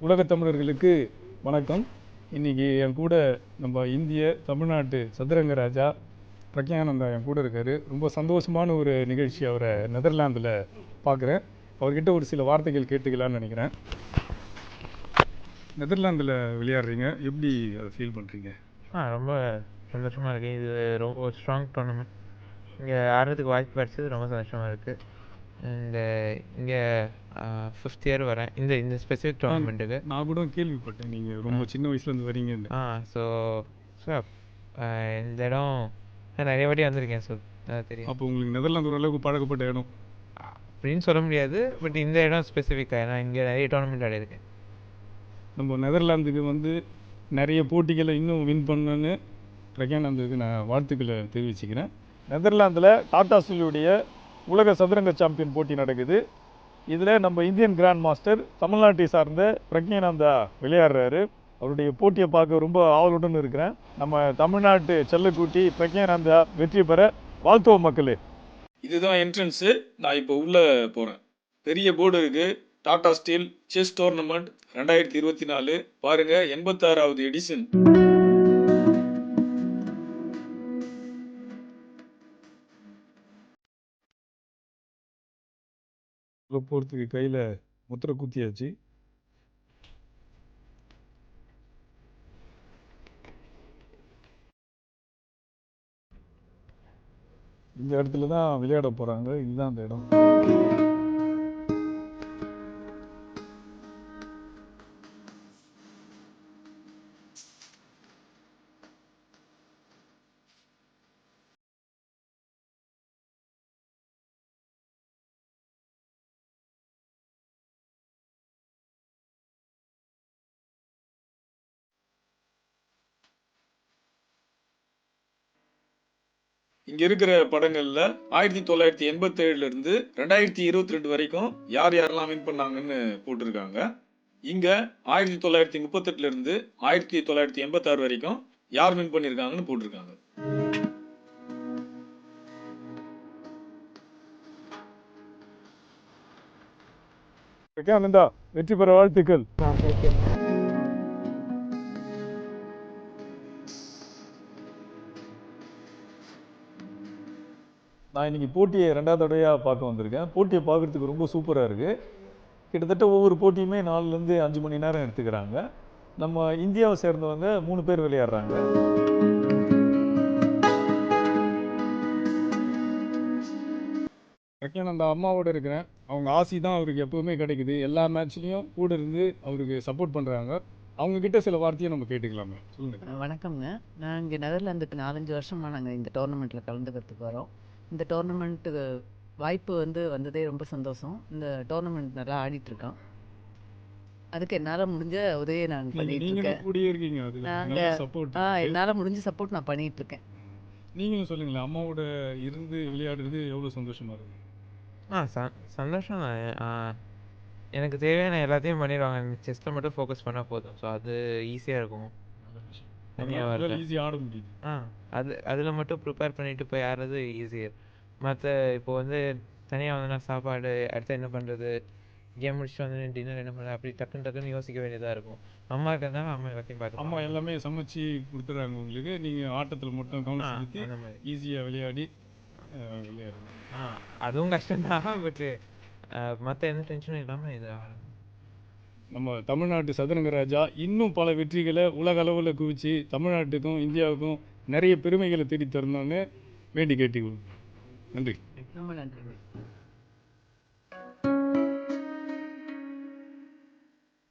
உலகத் தமிழர்களுக்கு வணக்கம். இன்றைக்கி என் கூட நம்ம இந்திய தமிழ்நாட்டு சதுரங்க ராஜா பிரக்யானந்தா என் கூட இருக்கார். ரொம்ப சந்தோஷமான ஒரு நிகழ்ச்சி அவரை நெதர்லாந்தில் பார்க்குறேன் அவர்கிட்ட ஒரு சில வார்த்தைகள் கேட்டுக்கலான்னு நினைக்கிறேன். நெதர்லாந்தில் விளையாடுறீங்க. எப்படி அதை ஃபீல் பண்ணுறீங்க ஆ ரொம்ப சந்தோஷமாக இருக்குது இது ரொம்ப ஒரு ஸ்ட்ராங் டோர்னமெண்ட் இங்கே ஆடுறதுக்கு வாய்ப்பு கிடைச்சது ரொம்ப சந்தோஷமாக இருக்குது இந்த இங்கே ஃபிஃப்த் இயர் வரேன். இந்த இந்த ஸ்பெசிஃபிக் டோர்னமெண்ட்டுக்கு நான் கூட கேள்விப்பட்டேன். நீங்கள் ரொம்ப சின்ன வயசுலேருந்து வரீங்கன்னு. ஆ ஸோ ஸோ இந்த இடம் நிறைய வாட்டி வந்திருக்கேன் ஸோ தெரியும். அப்போ உங்களுக்கு நெதர்லாந்து ஓரளவுக்கு பழக்கப்பட்ட இடம். அப்படின்னு சொல்ல முடியாது பட் இந்த இடம் ஸ்பெசிஃபிக்காக நான் இங்கே நிறைய டோர்னமெண்ட் ஆடிருக்கேன். நம்ம நெதர்லாந்துக்கு வந்து நிறைய போட்டிகளை இன்னும் வின் பண்ணணுன்னு பிரக்யானந்துக்கு நான் வாழ்த்துக்களை தெரிவிச்சுக்கிறேன். நெதர்லாந்தில் டாடா ஸ்டீலுடைய உலக சதுரங்க சாம்பியன் போட்டி நடக்குது. இதில் நம்ம இந்தியன் கிராண்ட் மாஸ்டர் தமிழ்நாட்டை சார்ந்த பிரக்ஞானந்தா விளையாடுறாரு. அவருடைய போட்டியை பார்க்க ரொம்ப ஆவலுடன் இருக்கிறேன். நம்ம தமிழ்நாட்டு செல்லக்கூட்டி பிரக்ஞானந்தா வெற்றி பெற வாழ்த்துவோம் மக்களே. இதுதான் என்ட்ரன்ஸு நான் இப்போ உள்ளே போகிறேன் பெரிய போர்டு இருக்குது டாடா ஸ்டீல் செஸ் டோர்னமெண்ட் ரெண்டாயிரத்தி இருபத்தி நாலு. பாருங்கள் எண்பத்தாறாவது எடிஷன். போகிறதுக்கு கையில் முத்திரை குத்தியாச்சு. இந்த இடத்துல தான் விளையாட போகிறாங்க இதுதான் அந்த இடம். இங்க இருக்கிற படங்கள்ல ஆயிரத்தி தொள்ளாயிரத்தி எண்பத்தி ஏழுல இருந்து ரெண்டாயிரத்தி இருபத்தி ரெண்டு வரைக்கும் யார் யாரெல்லாம் வின் பண்ணாங்கன்னு போட்டிருக்காங்க. இங்க ஆயிரத்தி தொள்ளாயிரத்தி முப்பத்தெட்டுல இருந்து ஆயிரத்தி தொள்ளாயிரத்தி எண்பத்தாறு வரைக்கும் யார் வின் பண்ணிருக்காங்கன்னு போட்டிருக்காங்க. ஆனந்தா வெற்றி பெற வாழ்த்துக்கள். நான் இன்னைக்கு போட்டியை ரெண்டாவது தடவையாக பார்க்க வந்திருக்கேன். போட்டியை பார்க்குறதுக்கு ரொம்ப சூப்பராக இருக்குது கிட்டத்தட்ட ஒவ்வொரு போட்டியுமே நாலுலேருந்து அஞ்சு மணி நேரம் எடுத்துக்கிறாங்க. நம்ம இந்தியாவை சேர்ந்தவங்க மூணு பேர் விளையாடுறாங்க. பிரக்யானந்தா அம்மாவோட இருக்கிறேன். அவங்க ஆசி தான் அவருக்கு எப்பவுமே கிடைக்குது. எல்லா மேட்ச்லேயும் கூட இருந்து அவருக்கு சப்போர்ட் பண்ணுறாங்க அவங்க கிட்ட சில வார்த்தையை நம்ம கேட்டுக்கலாமே. சொல்லுங்க. அஹ் வணக்கம்ங்க. நான் இங்கே நெதர்லாந்துக்கு நாலஞ்சு வருஷமாக நாங்கள் இந்த டோர்னமெண்ட்டில் கலந்துக்கிறதுக்கு வரோம். இந்த டோர்னமெண்ட்டுக்கு வாய்ப்பு வந்து வந்ததே ரொம்ப சந்தோஷம். இந்த டோர்னமெண்ட் நல்லா ஆடிட்டு இருக்கோம் அதுக்கு என்னால் முடிஞ்ச உதவியை நான் பண்ணிட்டு நீங்களும் இருக்கேன். கூடயே இருக்கீங்க அது நாங்க- நல்ல சப்போர்ட் ஆ என்னால் முடிஞ்ச சப்போர்ட் நான் பண்ணிட்டு இருக்கேன். நீங்களும் சொல்லுங்களேன் அம்மாவோட இருந்து விளையாடுறது எவ்வளோ சந்தோஷமா இருக்கு? ஆ ச சந்தோஷம் எனக்கு தேவையான எல்லாத்தையும் பண்ணிடுவாங்க. செஸ்ட்டில் மட்டும் ஃபோக்கஸ் பண்ணால் போதும். ஸோ அது ஈஸியாக இருக்கும். தனியா வரல. ஈஸியாக ஆட முடியுது. ஆ அது அதில் மட்டும் ப்ரிப்பேர் பண்ணிட்டு போய் ஆடுறது ஈஸியர் மற்ற இப்போ வந்து தனியாக வந்து நான் சாப்பாடு அடுத்து என்ன பண்ணுறது கேம் முடிச்சுட்டு வந்து டின்னர் என்ன பண்ணுறது அப்படி டக்குன்னு டக்குன்னு யோசிக்க வேண்டியதாக இருக்கும். அம்மா இருக்கிறதுனால அம்மா எல்லாத்தையும் பார்த்து அம்மா எல்லாமே சமைச்சு கொடுத்துறாங்க உங்களுக்கு. நீங்கள் ஆட்டத்தில் மட்டும் கவனம் செலுத்தி அந்த மாதிரி. ஈஸியாக விளையாடி விளையாடுங்க. ஆ அதுவும் கஷ்டம்தான் பட்டு மற்ற எந்த டென்ஷனும் இல்லாமல் இது. நம்ம தமிழ்நாட்டு சதுரங்க ராஜா இன்னும் பல வெற்றிகளை உலக அளவில் குவித்து தமிழ்நாட்டுக்கும் இந்தியாவுக்கும் நிறைய பெருமைகளை தேடி தரணும்னு வேண்டி கேட்டுக்கொள்ளும் நன்றி. ரொம்ப நன்றி.